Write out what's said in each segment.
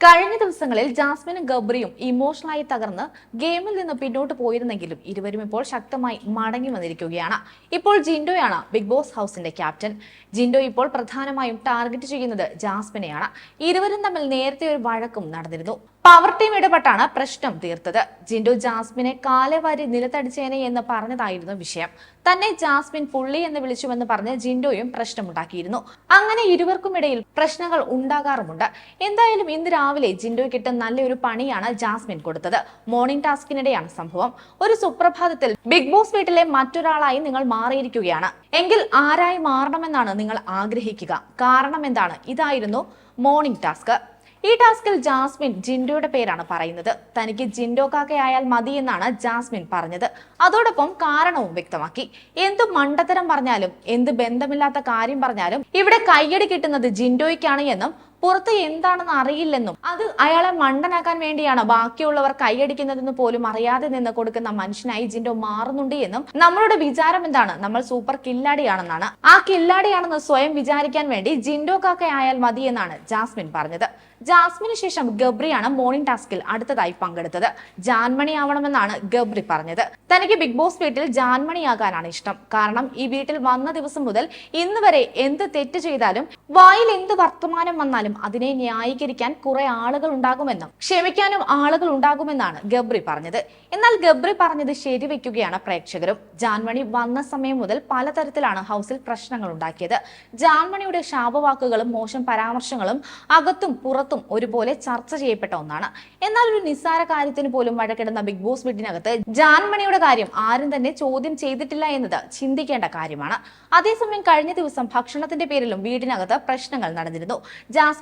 കഴിഞ്ഞ ദിവസങ്ങളിൽ ജാസ്മിനും ഗബ്രിയും ഇമോഷണലായി തകർന്ന് ഗെയിമിൽ നിന്ന് പിന്നോട്ട് പോയിരുന്നെങ്കിലും ഇരുവരും ഇപ്പോൾ ശക്തമായി മടങ്ങി വന്നിരിക്കുകയാണ്. ഇപ്പോൾ ജിൻഡോയാണ് ബിഗ് ബോസ് ഹൗസിന്റെ ക്യാപ്റ്റൻ. ജിൻഡോ ഇപ്പോൾ പ്രധാനമായും ടാർഗറ്റ് ചെയ്യുന്നത് ജാസ്മിനെയാണ്. ഇരുവരും തമ്മിൽ നേരത്തെ ഒരു വഴക്കും നടന്നിരുന്നു. പവർ ടീം ഇടപെട്ടാണ് പ്രശ്നം തീർത്തത്. ജിൻഡോ ജാസ്മിനെ കാലവാരി നിലത്തടിച്ചേനെ എന്ന് പറഞ്ഞതായിരുന്നു വിഷയം. തന്നെ ജാസ്മിൻ പുള്ളി എന്ന് വിളിച്ചുവെന്ന് പറഞ്ഞ് ജിൻഡോയും പ്രശ്നമുണ്ടാക്കിയിരുന്നു. അങ്ങനെ ഇരുവർക്കുമിടയിൽ പ്രശ്നങ്ങൾ ഉണ്ടാകാറുമുണ്ട്. എന്തായാലും ഇന്ന് രാവിലെ ജിൻഡോയ്ക്കിട്ട് നല്ലൊരു പണിയാണ് ജാസ്മിൻ കൊടുത്തത്. മോർണിംഗ് ടാസ്കിനിടെയാണ് സംഭവം. ഒരു സുപ്രഭാതത്തിൽ ബിഗ് ബോസ് വീട്ടിലെ മറ്റൊരാളായി നിങ്ങൾ മാറിയിരിക്കുകയാണ്. എങ്കിൽ ആരായി മാറണമെന്നാണ് നിങ്ങൾ ആഗ്രഹിക്കുക. കാരണം എന്താണ്? ഇതായിരുന്നു മോർണിംഗ് ടാസ്ക് ഈ ടാസ്കിൽ ജാസ്മിൻ ജിൻഡോയുടെ പേരാണ് പറയുന്നത്. തനിക്ക് ജിൻഡോ കാക്കയായാൽ മതി എന്നാണ് ജാസ്മിൻ പറഞ്ഞത്. അതോടൊപ്പം കാരണവും വ്യക്തമാക്കി. എന്ത് മണ്ടത്തരം പറഞ്ഞാലും എന്ത് ബന്ധമില്ലാത്ത കാര്യം പറഞ്ഞാലും ഇവിടെ കയ്യടി കിട്ടുന്നത് ജിൻഡോയ്ക്കാണ് എന്നും പുറത്ത് എന്താണെന്ന് അറിയില്ലെന്നും അത് അയാളെ മണ്ടനാക്കാൻ വേണ്ടിയാണ് ബാക്കിയുള്ളവർ കൈയടിക്കുന്നതെന്ന് പോലും അറിയാതെ നിന്ന് കൊടുക്കുന്ന മനുഷ്യനായി ജിൻഡോ മാറുന്നുണ്ട് എന്നും നമ്മളുടെ വിചാരം എന്താണ്? നമ്മൾ സൂപ്പർ കില്ലാടിയാണെന്നാണ്. ആ കില്ലാടിയാണെന്ന് സ്വയം വിചാരിക്കാൻ വേണ്ടി ജിൻഡോ കാക്ക ആയാൽ മതി എന്നാണ് ജാസ്മിൻ പറഞ്ഞത്. ജാസ്മിന് ശേഷം ഗബ്രിയാണ് മോർണിംഗ് ടാസ്കിൽ അടുത്തതായി പങ്കെടുത്തത്. ജാൻമണി ആവണമെന്നാണ് ഗബ്രി പറഞ്ഞത്. തനിക്ക് ബിഗ് ബോസ് വീട്ടിൽ ജാൻമണിയാകാനാണ് ഇഷ്ടം. കാരണം ഈ വീട്ടിൽ വന്ന ദിവസം മുതൽ ഇന്ന് വരെ എന്ത് തെറ്റ് ചെയ്താലും വായിൽ എന്ത് വർത്തമാനം വന്നാലും അതിനെ ന്യായീകരിക്കാൻ കുറെ ആളുകൾ ഉണ്ടാകുമെന്നും ക്ഷമിക്കാനും ആളുകൾ ഉണ്ടാകുമെന്നാണ് ഗബ്രി പറഞ്ഞത്. എന്നാൽ ഗബ്രി പറഞ്ഞത് ശരിവെക്കുകയാണ് പ്രേക്ഷകരും. ജാൻമണി വന്ന സമയം മുതൽ പലതരത്തിലാണ് ഹൗസിൽ പ്രശ്നങ്ങൾ ഉണ്ടാക്കിയത്. ജാൻമണിയുടെ ശാപവാക്കുകളും മോശം പരാമർശങ്ങളും അകത്തും പുറത്തും ഒരുപോലെ ചർച്ച ചെയ്യപ്പെട്ട ഒന്നാണ്. എന്നാൽ ഒരു നിസ്സാര കാര്യത്തിന് പോലും വഴക്കിടുന്ന ബിഗ് ബോസ് വീട്ടിനകത്ത് ജാൻമണിയുടെ കാര്യം ആരും തന്നെ ചോദ്യം ചെയ്തിട്ടില്ല എന്നത് ചിന്തിക്കേണ്ട കാര്യമാണ്. അതേസമയം കഴിഞ്ഞ ദിവസം ഭക്ഷണത്തിന്റെ പേരിലും വീടിനകത്ത് പ്രശ്നങ്ങൾ നടന്നിരുന്നു.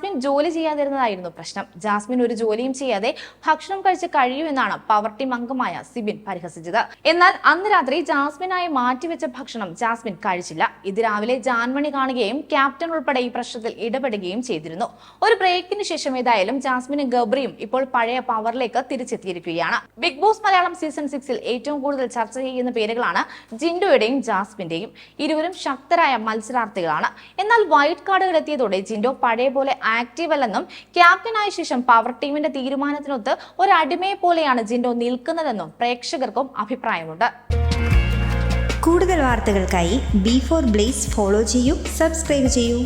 ജാസ്മിൻ ജോലി ചെയ്യാതിരുന്നതായിരുന്നു പ്രശ്നം. ജാസ്മിൻ ഒരു ജോലിയും ചെയ്യാതെ ഭക്ഷണം കഴിച്ച് കഴിയൂ എന്നാണ് പവർ ടീം അംഗമായ സിബിൻ പരിഹസിച്ചത്. എന്നാൽ അന്ന് രാത്രി ജാസ്മിനായി മാറ്റിവെച്ച ഭക്ഷണം ജാസ്മിൻ കഴിച്ചില്ല. ഇത് രാവിലെ ജാൻമണി കാണുകയും ക്യാപ്റ്റൻ ഉൾപ്പെടെ ഈ പ്രശ്നത്തിൽ ഇടപെടുകയും ചെയ്തിരുന്നു. ഒരു ബ്രേക്കിന് ശേഷം ഏതായാലും ജാസ്മിനും ഗബ്രിയും ഇപ്പോൾ പഴയ പവറിലേക്ക് തിരിച്ചെത്തിയിരിക്കുകയാണ്. ബിഗ് ബോസ് മലയാളം സീസൺ സിക്സിൽ ഏറ്റവും കൂടുതൽ ചർച്ച ചെയ്യുന്ന പേരുകളാണ് ജിൻഡോയുടെയും ജാസ്മിന്റെയും. ഇരുവരും ശക്തരായ മത്സരാർത്ഥികളാണ്. എന്നാൽ വൈറ്റ് കാർഡുകൾ എത്തിയതോടെ ജിൻഡോ പഴയ പോലെ ആക്റ്റീവ് അല്ലെന്നും ക്യാപ്റ്റനായ ശേഷം പവർ ടീമിന്റെ തീരുമാനത്തിനൊത്ത് ഒരു അടിമയെ പോലെയാണ് ജിൻഡോ നിൽക്കുന്നതെന്നും പ്രേക്ഷകർക്കും അഭിപ്രായമുണ്ട്. കൂടുതൽ വാർത്തകൾക്കായി ബി ഫോർ ബ്ലേസ് ഫോളോ ചെയ്യൂ സബ്സ്ക്രൈബ് ചെയ്യൂ.